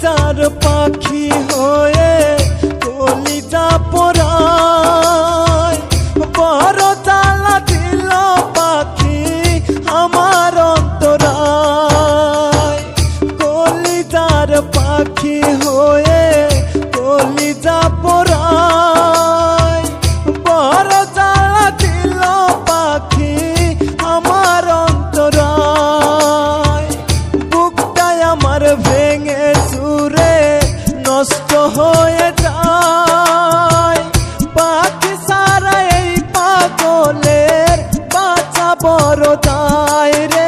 কলিজার পাখি হয়ে কলিতা পড়ায় বড় তালা দিল পাখি আমার অন্তরায়। কলিজার পাখি হয়ে কলিজা পড়ায় বড় তালা দিল পাখি আমার অন্তরায়। বুকটায় আমার ভেঙে দায় রে।